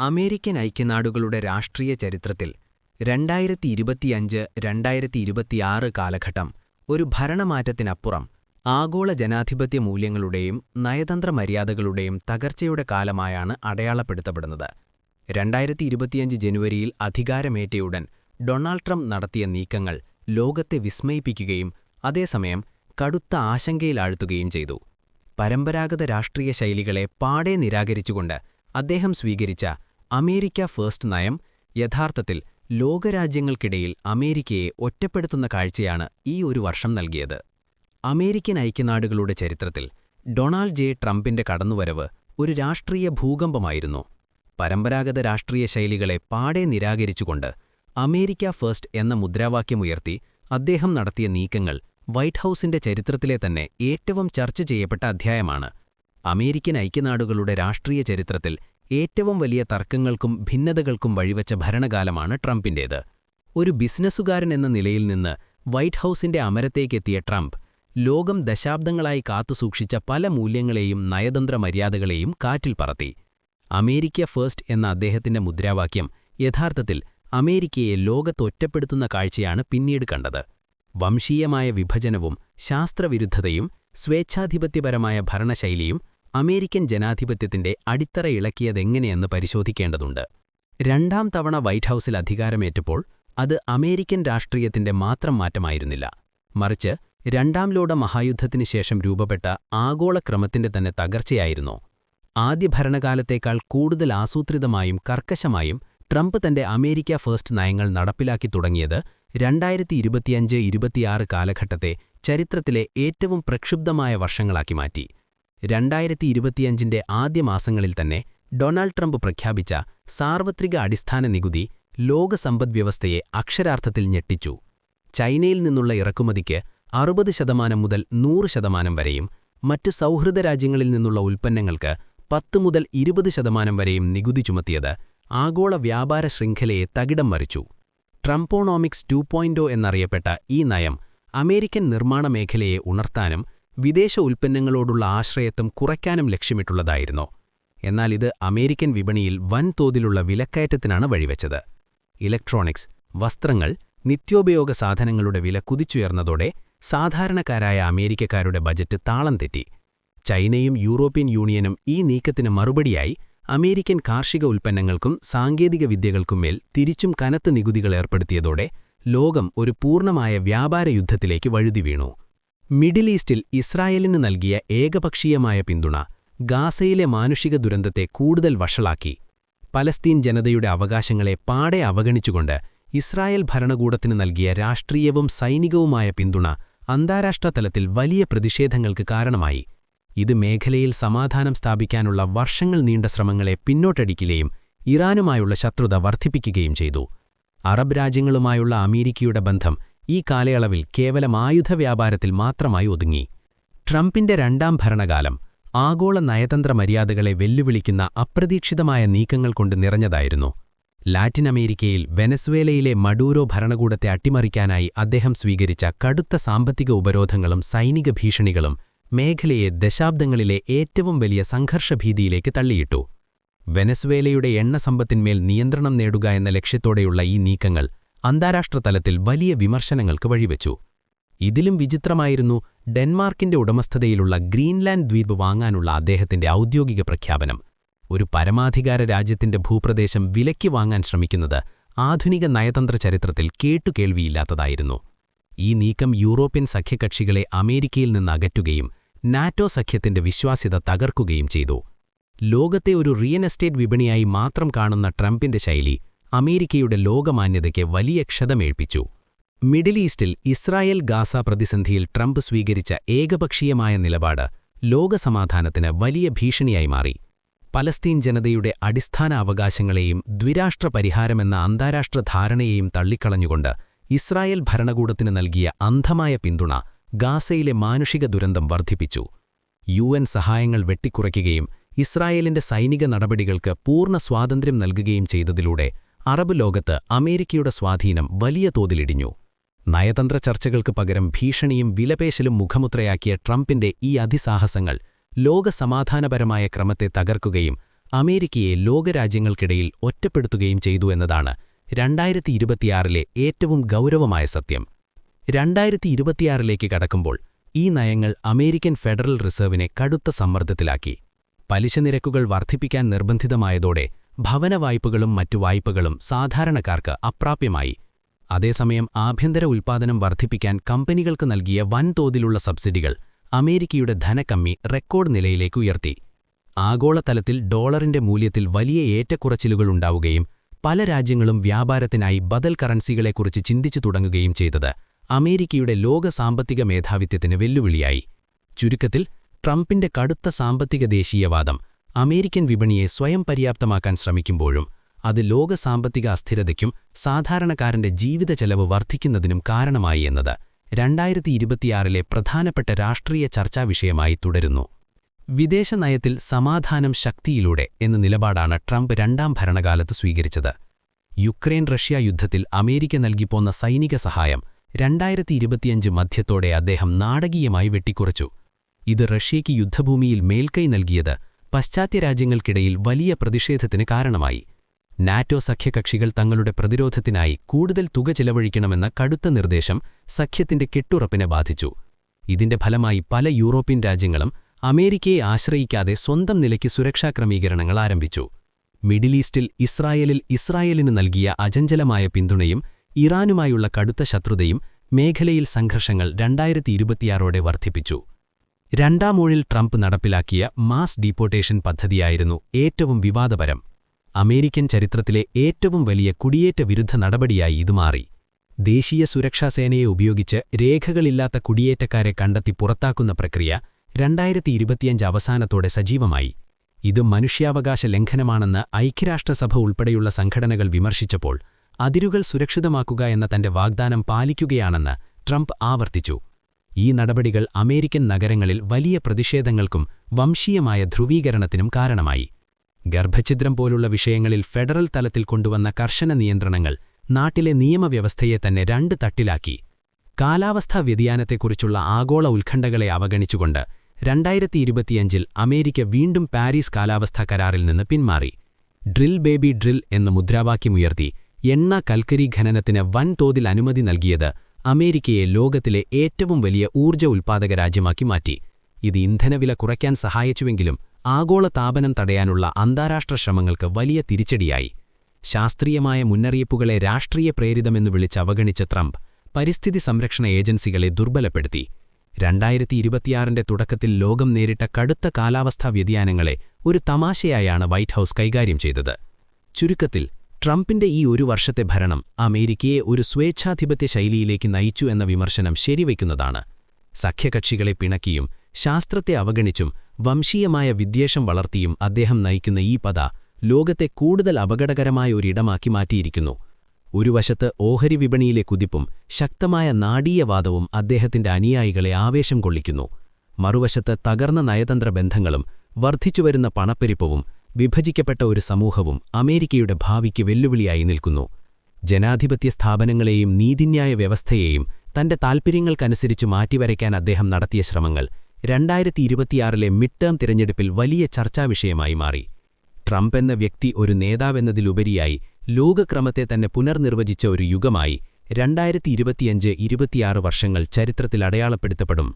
American ഐക്യനാടുകളുടെ രാഷ്ട്രീയ ചരിത്രത്തിൽ രണ്ടായിരത്തി ഇരുപത്തിയഞ്ച് രണ്ടായിരത്തി ഇരുപത്തിയാറ് കാലഘട്ടം ഒരു ഭരണമാറ്റത്തിനപ്പുറം ആഗോള ജനാധിപത്യ മൂല്യങ്ങളുടെയും നയതന്ത്ര മര്യാദകളുടെയും തകർച്ചയുടെ കാലമായാണ് അടയാളപ്പെടുത്തപ്പെടുന്നത്. രണ്ടായിരത്തി ഇരുപത്തിയഞ്ച് ജനുവരിയിൽ അധികാരമേറ്റയുടൻ ഡൊണാൾഡ് ട്രംപ് നടത്തിയ നീക്കങ്ങൾ ലോകത്തെ വിസ്മയിപ്പിക്കുകയും അതേസമയം കടുത്ത ആശങ്കയിലാഴ്ത്തുകയും ചെയ്തു. പരമ്പരാഗത രാഷ്ട്രീയ ശൈലികളെ പാടെ നിരാകരിച്ചുകൊണ്ട് അദ്ദേഹം സ്വീകരിച്ച അമേരിക്ക ഫേസ്റ്റ് നയം യഥാർത്ഥത്തിൽ ലോകരാജ്യങ്ങൾക്കിടയിൽ അമേരിക്കയെ ഒറ്റപ്പെടുത്തുന്ന കാഴ്ചയാണ് ഈ ഒരു വർഷം നൽകിയത്. അമേരിക്കൻ ഐക്യനാടുകളുടെ ചരിത്രത്തിൽ ഡൊണാൾഡ് ജെ ട്രംപിന്റെ കടന്നുവരവ് ഒരു രാഷ്ട്രീയ ഭൂകമ്പമായിരുന്നു. പരമ്പരാഗത രാഷ്ട്രീയ ശൈലികളെ പാടെ നിരാകരിച്ചുകൊണ്ട് അമേരിക്ക ഫസ്റ്റ് എന്ന മുദ്രാവാക്യമുയർത്തി അദ്ദേഹം നടത്തിയ നീക്കങ്ങൾ വൈറ്റ് ഹൌസിന്റെ ചരിത്രത്തിലെ തന്നെ ഏറ്റവും ചർച്ച ചെയ്യപ്പെട്ട അധ്യായമാണ്. അമേരിക്കൻ ഐക്യനാടുകളുടെ രാഷ്ട്രീയ ചരിത്രത്തിൽ ഏറ്റവും വലിയ തർക്കങ്ങൾക്കും ഭിന്നതകൾക്കും വഴിവച്ച ഭരണകാലമാണ് ട്രംപിന്റേത് ഒരു ബിസിനസ്സുകാരൻ എന്ന നിലയിൽ നിന്ന് വൈറ്റ് ഹൗസിന്റെ അമരത്തേക്കെത്തിയ ട്രംപ് ലോകം ദശാബ്ദങ്ങളായി കാത്തുസൂക്ഷിച്ച പല മൂല്യങ്ങളെയും നയതന്ത്ര മര്യാദകളെയും കാറ്റിൽ പറത്തി. അമേരിക്ക ഫേസ്റ്റ് എന്ന അദ്ദേഹത്തിന്റെ മുദ്രാവാക്യം യഥാർത്ഥത്തിൽ അമേരിക്കയെ ലോകത്തൊറ്റപ്പെടുത്തുന്ന കാഴ്ചയാണ് പിന്നീട് കണ്ടത്. വംശീയമായ വിഭജനവും ശാസ്ത്രവിരുദ്ധതയും സ്വേച്ഛാധിപത്യപരമായ ഭരണശൈലിയും അമേരിക്കൻ ജനാധിപത്യത്തിന്റെ അടിത്തറ ഇളക്കിയതെങ്ങനെയെന്ന് പരിശോധിക്കേണ്ടതുണ്ട്. രണ്ടാം തവണ വൈറ്റ് ഹൌസിൽ അധികാരമേറ്റപ്പോൾ അത് അമേരിക്കൻ രാഷ്ട്രീയത്തിന്റെ മാത്രം മാറ്റമായിരുന്നില്ല. മറിച്ച് രണ്ടാം ലോക മഹായുദ്ധത്തിനു ശേഷം രൂപപ്പെട്ട ആഗോളക്രമത്തിന്റെ തന്നെ തകർച്ചയായിരുന്നു. ആദ്യ ഭരണകാലത്തേക്കാൾ കൂടുതൽ ആസൂത്രിതമായും കർക്കശമായും ട്രംപ് തന്റെ അമേരിക്ക ഫസ്റ്റ് നയങ്ങൾ നടപ്പിലാക്കി തുടങ്ങിയത് രണ്ടായിരത്തി ഇരുപത്തിയഞ്ച് ഇരുപത്തിയാറ് കാലഘട്ടത്തെ ചരിത്രത്തിലെ ഏറ്റവും പ്രക്ഷുബ്ധമായ വർഷങ്ങളാക്കി മാറ്റി. രണ്ടായിരത്തി ഇരുപത്തിയഞ്ചിന്റെ ആദ്യ മാസങ്ങളിൽ തന്നെ ഡൊണാൾഡ് ട്രംപ് പ്രഖ്യാപിച്ച സാർവത്രിക അടിസ്ഥാന നികുതി ലോക സമ്പദ്വ്യവസ്ഥയെ അക്ഷരാർത്ഥത്തിൽ ഞെട്ടിച്ചു. ചൈനയിൽ നിന്നുള്ള ഇറക്കുമതിക്ക് അറുപത് ശതമാനം മുതൽ നൂറ് ശതമാനം വരെയും മറ്റ് സൗഹൃദ രാജ്യങ്ങളിൽ നിന്നുള്ള ഉൽപ്പന്നങ്ങൾക്ക് പത്ത് മുതൽ ഇരുപത് ശതമാനം വരെയും നികുതി ചുമത്തിയത് ആഗോള വ്യാപാര ശൃംഖലയെ തകിടം മറിച്ചു. ട്രംപോണോമിക്സ് ടു പോയിന്റോ എന്നറിയപ്പെട്ട ഈ നയം അമേരിക്കൻ നിർമ്മാണ മേഖലയെ ഉണർത്താനും വിദേശ ഉൽപ്പന്നങ്ങളോടുള്ള ആശ്രയത്വം കുറയ്ക്കാനും ലക്ഷ്യമിട്ടുള്ളതായിരുന്നു. എന്നാൽ ഇത് അമേരിക്കൻ വിപണിയിൽ വൻതോതിലുള്ള വിലക്കയറ്റത്തിനാണ് വഴിവെച്ചത്. ഇലക്ട്രോണിക്സ് വസ്ത്രങ്ങൾ നിത്യോപയോഗ സാധനങ്ങളുടെ വില കുതിച്ചുയർന്നതോടെ സാധാരണക്കാരായ അമേരിക്കക്കാരുടെ ബജറ്റ് താളം തെറ്റി. ചൈനയും യൂറോപ്യൻ യൂണിയനും ഈ നീക്കത്തിന് മറുപടിയായി അമേരിക്കൻ കാർഷിക ഉൽപ്പന്നങ്ങൾക്കും സാങ്കേതിക വിദ്യകൾക്കും മേൽ തിരിച്ചും കനത്ത നികുതികൾ ഏർപ്പെടുത്തിയതോടെ ലോകം ഒരു പൂർണമായ വ്യാപാര യുദ്ധത്തിലേക്ക് വഴുതി വീണു. മിഡിൽ ഈസ്റ്റിൽ ഇസ്രായേലിന് നൽകിയ ഏകപക്ഷീയമായ പിന്തുണ ഗാസയിലെ മാനുഷിക ദുരന്തത്തെ കൂടുതൽ വഷളാക്കി. പലസ്തീൻ ജനതയുടെ അവകാശങ്ങളെ പാടെ അവഗണിച്ചുകൊണ്ട് ഇസ്രായേൽ ഭരണകൂടത്തിന് നൽകിയ രാഷ്ട്രീയവും സൈനികവുമായ പിന്തുണ അന്താരാഷ്ട്ര തലത്തിൽ വലിയ പ്രതിഷേധങ്ങൾക്ക് കാരണമായി. ഇത് മേഖലയിൽ സമാധാനം സ്ഥാപിക്കാനുള്ള വർഷങ്ങൾ നീണ്ട ശ്രമങ്ങളെ പിന്നോട്ടടിക്കുകയും ഇറാനുമായുള്ള ശത്രുത വർദ്ധിപ്പിക്കുകയും ചെയ്തു. അറബ് രാജ്യങ്ങളുമായുള്ള അമേരിക്കയുടെ ബന്ധം ഈ കാലയളവിൽ കേവലം ആയുധ വ്യാപാരത്തിൽ മാത്രമായി ഒതുങ്ങി. ട്രംപിന്റെ രണ്ടാം ഭരണകാലം ആഗോള നയതന്ത്ര മര്യാദകളെ വെല്ലുവിളിക്കുന്ന അപ്രതീക്ഷിതമായ നീക്കങ്ങൾ കൊണ്ട് നിറഞ്ഞതായിരുന്നു. ലാറ്റിൻ അമേരിക്കയിൽ വെനസ്വേലയിലെ മഡൂരോ ഭരണകൂടത്തെ അട്ടിമറിക്കാനായി അദ്ദേഹം സ്വീകരിച്ച കടുത്ത സാമ്പത്തിക ഉപരോധങ്ങളും സൈനിക ഭീഷണികളും മേഖലയെ ദശാബ്ദങ്ങളിലെ ഏറ്റവും വലിയ സംഘർഷഭീതിയിലേക്ക് തള്ളിയിട്ടു. വെനസ്വേലയുടെ എണ്ണ സമ്പത്തിന്മേൽ നിയന്ത്രണം നേടുക എന്ന ലക്ഷ്യത്തോടെയുള്ള ഈ നീക്കങ്ങൾ അന്താരാഷ്ട്ര തലത്തിൽ വലിയ വിമർശനങ്ങൾക്ക് വഴിവെച്ചു. ഇതിലും വിചിത്രമായിരുന്നു ഡെൻമാർക്കിന്റെ ഉടമസ്ഥതയിലുള്ള ഗ്രീൻലാൻഡ് ദ്വീപ് വാങ്ങാനുള്ള അദ്ദേഹത്തിന്റെ ഔദ്യോഗിക പ്രഖ്യാപനം. ഒരു പരമാധികാര രാജ്യത്തിന്റെ ഭൂപ്രദേശം വിലയ്ക്ക് വാങ്ങാൻ ശ്രമിക്കുന്നത് ആധുനിക നയതന്ത്ര ചരിത്രത്തിൽ കേട്ടുകേൾവിയില്ലാത്തതായിരുന്നു. ഈ നീക്കം യൂറോപ്യൻ സഖ്യകക്ഷികളെ അമേരിക്കയിൽ നിന്ന് അകറ്റുകയും നാറ്റോ സഖ്യത്തിന്റെ വിശ്വാസ്യത തകർക്കുകയും ചെയ്തു. ലോകത്തെ ഒരു റിയൽ എസ്റ്റേറ്റ് വിപണിയായി മാത്രം കാണുന്ന ട്രംപിന്റെ ശൈലി അമേരിക്കയുടെ ലോകമാന്യതയ്ക്ക് വലിയ ക്ഷതമേൽപ്പിച്ചു. മിഡിൽ ഈസ്റ്റിൽ ഇസ്രായേൽ ഗാസ പ്രതിസന്ധിയിൽ ട്രംപ് സ്വീകരിച്ച ഏകപക്ഷീയമായ നിലപാട് ലോകസമാധാനത്തിന് വലിയ ഭീഷണിയായി മാറി. പലസ്തീൻ ജനതയുടെ അടിസ്ഥാന അവകാശങ്ങളെയും ദ്വിരാഷ്ട്ര പരിഹാരമെന്ന അന്താരാഷ്ട്ര ധാരണയെയും തള്ളിക്കളഞ്ഞുകൊണ്ട് ഇസ്രായേൽ ഭരണകൂടത്തിന് നൽകിയ അന്ധമായ പിന്തുണ ഗാസയിലെ മാനുഷിക ദുരന്തം വർദ്ധിപ്പിച്ചു. യു സഹായങ്ങൾ വെട്ടിക്കുറയ്ക്കുകയും ഇസ്രായേലിന്റെ സൈനിക നടപടികൾക്ക് പൂർണ സ്വാതന്ത്ര്യം നൽകുകയും ചെയ്തതിലൂടെ അറബ് ലോകത്ത് അമേരിക്കയുടെ സ്വാധീനം വലിയ തോതിലിടിഞ്ഞു. നയതന്ത്ര ചർച്ചകൾക്ക് പകരം ഭീഷണിയും വിലപേശലും മുഖമുദ്രയാക്കിയ ട്രംപിന്റെ ഈ അതിസാഹസങ്ങൾ ലോകസമാധാനപരമായ ക്രമത്തെ തകർക്കുകയും അമേരിക്കയെ ലോകരാജ്യങ്ങൾക്കിടയിൽ ഒറ്റപ്പെടുത്തുകയും ചെയ്തു എന്നതാണ് രണ്ടായിരത്തി ഇരുപത്തിയാറിലെ ഏറ്റവും ഗൗരവമായ സത്യം. രണ്ടായിരത്തി ഇരുപത്തിയാറിലേക്ക് കടക്കുമ്പോൾ ഈ നയങ്ങൾ അമേരിക്കൻ ഫെഡറൽ റിസർവിനെ കടുത്ത സമ്മർദ്ദത്തിലാക്കി. പലിശ നിരക്കുകൾ വർദ്ധിപ്പിക്കാൻ നിർബന്ധിതമായതോടെ ഭവന വായ്പകളും മറ്റു വായ്പകളും സാധാരണക്കാർക്ക് അപ്രാപ്യമായി. അതേസമയം ആഭ്യന്തര ഉൽപ്പാദനം വർദ്ധിപ്പിക്കാൻ കമ്പനികൾക്ക് നൽകിയ വൻതോതിലുള്ള സബ്സിഡികൾ അമേരിക്കയുടെ ധനക്കമ്മി റെക്കോർഡ് നിലയിലേക്ക് ഉയർത്തി. ആഗോളതലത്തിൽ ഡോളറിന്റെ മൂല്യത്തിൽ വലിയ ഏറ്റക്കുറച്ചിലുകൾ ഉണ്ടാവുകയും പല രാജ്യങ്ങളും വ്യാപാരത്തിനായി ബദൽ കറൻസികളെക്കുറിച്ച് ചിന്തിച്ചു തുടങ്ങുകയും ചെയ്തത് അമേരിക്കയുടെ ലോക സാമ്പത്തിക മേധാവിത്വത്തിന് വെല്ലുവിളിയായി. ചുരുക്കത്തിൽ ട്രംപിന്റെ കടുത്ത സാമ്പത്തിക ദേശീയവാദം അമേരിക്കൻ വിപണിയെ സ്വയം പര്യാപ്തമാക്കാൻ ശ്രമിക്കുമ്പോഴും അത് ലോക സാമ്പത്തിക അസ്ഥിരതയ്ക്കും സാധാരണക്കാരന്റെ ജീവിത ചെലവ് വർദ്ധിക്കുന്നതിനും കാരണമായി എന്നത് രണ്ടായിരത്തി ഇരുപത്തിയാറിലെ പ്രധാനപ്പെട്ട രാഷ്ട്രീയ ചർച്ചാ വിഷയമായി തുടരുന്നു. വിദേശ നയത്തിൽ സമാധാനം ശക്തിയിലൂടെ എന്ന നിലപാടാണ് ട്രംപ് രണ്ടാം ഭരണകാലത്ത് സ്വീകരിച്ചത്. യുക്രൈൻ റഷ്യ യുദ്ധത്തിൽ അമേരിക്ക നൽകിപ്പോന്ന സൈനിക സഹായം രണ്ടായിരത്തി ഇരുപത്തിയഞ്ച് മധ്യത്തോടെ അദ്ദേഹം നാടകീയമായി വെട്ടിക്കുറച്ചു. ഇത് റഷ്യയ്ക്ക് യുദ്ധഭൂമിയിൽ മേൽക്കൈ നൽകിയത് പശ്ചാത്യ രാജ്യങ്ങൾക്കിടയിൽ വലിയ പ്രതിഷേധത്തിന് കാരണമായി. നാറ്റോ സഖ്യകക്ഷികൾ തങ്ങളുടെ പ്രതിരോധത്തിനായി കൂടുതൽ തുക ചെലവഴിക്കണമെന്ന കടുത്ത നിർദ്ദേശം സഖ്യത്തിന്റെ കെട്ടുറപ്പിനെ ബാധിച്ചു. ഇതിന്റെ ഫലമായി പല യൂറോപ്യൻ രാജ്യങ്ങളും അമേരിക്കയെ ആശ്രയിക്കാതെ സ്വന്തം നിലയ്ക്ക് സുരക്ഷാ ക്രമീകരണങ്ങൾ ആരംഭിച്ചു. മിഡിൽ ഈസ്റ്റിൽ ഇസ്രായേലിൽ ഇസ്രായേലിന് നൽകിയ അജഞ്ചലമായ പിന്തുണയും ഇറാനുമായുള്ള കടുത്ത ശത്രുതയും മേഖലയിൽ സംഘർഷങ്ങൾ രണ്ടായിരത്തി ഇരുപത്തിയാറോടെ വർദ്ധിപ്പിച്ചു. രണ്ടാമൂഴിൽ ട്രംപ് നടപ്പിലാക്കിയ മാസ് ഡീപ്പോർട്ടേഷൻ പദ്ധതിയായിരുന്നു ഏറ്റവും വിവാദപരം. അമേരിക്കൻ ചരിത്രത്തിലെ ഏറ്റവും വലിയ കുടിയേറ്റ വിരുദ്ധ നടപടിയായി ഇത് മാറി. ദേശീയ സുരക്ഷാ സേനയെ ഉപയോഗിച്ച് രേഖകളില്ലാത്ത കുടിയേറ്റക്കാരെ കണ്ടെത്തി പുറത്താക്കുന്ന പ്രക്രിയ രണ്ടായിരത്തി ഇരുപത്തിയഞ്ച് അവസാനത്തോടെ സജീവമായി. ഇത് മനുഷ്യാവകാശ ലംഘനമാണെന്ന് ഐക്യരാഷ്ട്രസഭ ഉൾപ്പെടെയുള്ള സംഘടനകൾ വിമർശിച്ചപ്പോൾ അതിരുകൾ സുരക്ഷിതമാക്കുക എന്ന തന്റെ വാഗ്ദാനം പാലിക്കുകയാണെന്ന് ട്രംപ് ആവർത്തിച്ചു. ഈ നടപടികൾ അമേരിക്കൻ നഗരങ്ങളിൽ വലിയ പ്രതിഷേധങ്ങൾക്കും വംശീയമായ ധ്രുവീകരണത്തിനും കാരണമായി. ഗർഭഛിദ്രം പോലുള്ള വിഷയങ്ങളിൽ ഫെഡറൽ തലത്തിൽ കൊണ്ടുവന്ന കർശന നിയന്ത്രണങ്ങൾ നാട്ടിലെ നിയമവ്യവസ്ഥയെ തന്നെ രണ്ട് തട്ടിലാക്കി. കാലാവസ്ഥാ വ്യതിയാനത്തെക്കുറിച്ചുള്ള ആഗോള ഉത്കണ്ഠകളെ അവഗണിച്ചുകൊണ്ട് രണ്ടായിരത്തി ഇരുപത്തിയഞ്ചിൽ അമേരിക്ക വീണ്ടും പാരീസ് കാലാവസ്ഥാ കരാറിൽ നിന്ന് പിന്മാറി. ഡ്രിൽ ബേബി ഡ്രിൽ എന്ന മുദ്രാവാക്യമുയർത്തി എണ്ണ കൽക്കരി ഖനനത്തിന് വൻതോതിൽ അനുമതി നൽകിയത് അമേരിക്കയെ ലോകത്തിലെ ഏറ്റവും വലിയ ഊർജ ഉൽപ്പാദക രാജ്യമാക്കി മാറ്റി. ഇത് ഇന്ധനവില കുറയ്ക്കാൻ സഹായിച്ചുവെങ്കിലും ആഗോള താപനം തടയാനുള്ള അന്താരാഷ്ട്ര ശ്രമങ്ങൾക്ക് വലിയ തിരിച്ചടിയായി. ശാസ്ത്രീയമായ മുന്നറിയിപ്പുകളെ രാഷ്ട്രീയ പ്രേരിതമെന്ന് വിളിച്ച് അവഗണിച്ച ട്രംപ് പരിസ്ഥിതി സംരക്ഷണ ഏജൻസികളെ ദുർബലപ്പെടുത്തി. രണ്ടായിരത്തി ഇരുപത്തിയാറിന്റെ തുടക്കത്തിൽ ലോകം നേരിട്ട കടുത്ത കാലാവസ്ഥാ വ്യതിയാനങ്ങളെ ഒരു തമാശയായാണ് വൈറ്റ് ഹൌസ് കൈകാര്യം ചെയ്തത്. ചുരുക്കത്തിൽ ട്രംപിന്റെ ഈ ഒരു വർഷത്തെ ഭരണം അമേരിക്കയെ ഒരു സ്വേച്ഛാധിപത്യ ശൈലിയിലേക്ക് നയിച്ചു എന്ന വിമർശനം ശരിവയ്ക്കുന്നതാണ്. സഖ്യകക്ഷികളെ പിണക്കിയും ശാസ്ത്രത്തെ അവഗണിച്ചും വംശീയമായ വിദ്വേഷം വളർത്തിയും അദ്ദേഹം നയിക്കുന്ന ഈ പത ലോകത്തെ കൂടുതൽ അപകടകരമായ ഒരിടമാക്കി മാറ്റിയിരിക്കുന്നു. ഒരു വശത്ത് ഓഹരി വിപണിയിലെ കുതിപ്പും ശക്തമായ നാടീയവാദവും അദ്ദേഹത്തിന്റെ അനുയായികളെ ആവേശം കൊള്ളിക്കുന്നു. മറുവശത്ത് തകർന്ന നയതന്ത്ര ബന്ധങ്ങളും വർദ്ധിച്ചുവരുന്ന പണപ്പെരുപ്പവും വിഭജിക്കപ്പെട്ട ഒരു സമൂഹവും അമേരിക്കയുടെ ഭാവിക്ക് വെല്ലുവിളിയായി നിൽക്കുന്നു. ജനാധിപത്യ സ്ഥാപനങ്ങളെയും നീതിന്യായ വ്യവസ്ഥയെയും തന്റെ താൽപ്പര്യങ്ങൾക്കനുസരിച്ച് മാറ്റിവരയ്ക്കാൻ അദ്ദേഹം നടത്തിയ ശ്രമങ്ങൾ രണ്ടായിരത്തി ഇരുപത്തിയാറിലെ മിഡ് ടേം തിരഞ്ഞെടുപ്പിൽ വലിയ ചർച്ചാവിഷയമായി മാറി. ട്രംപ് എന്ന വ്യക്തി ഒരു നേതാവെന്നതിലുപരിയായി ലോകക്രമത്തെ തന്നെ പുനർനിർവചിച്ച ഒരു യുഗമായി രണ്ടായിരത്തി ഇരുപത്തിയഞ്ച് ഇരുപത്തിയാറ് വർഷങ്ങൾ ചരിത്രത്തിൽ അടയാളപ്പെടുത്തപ്പെടും.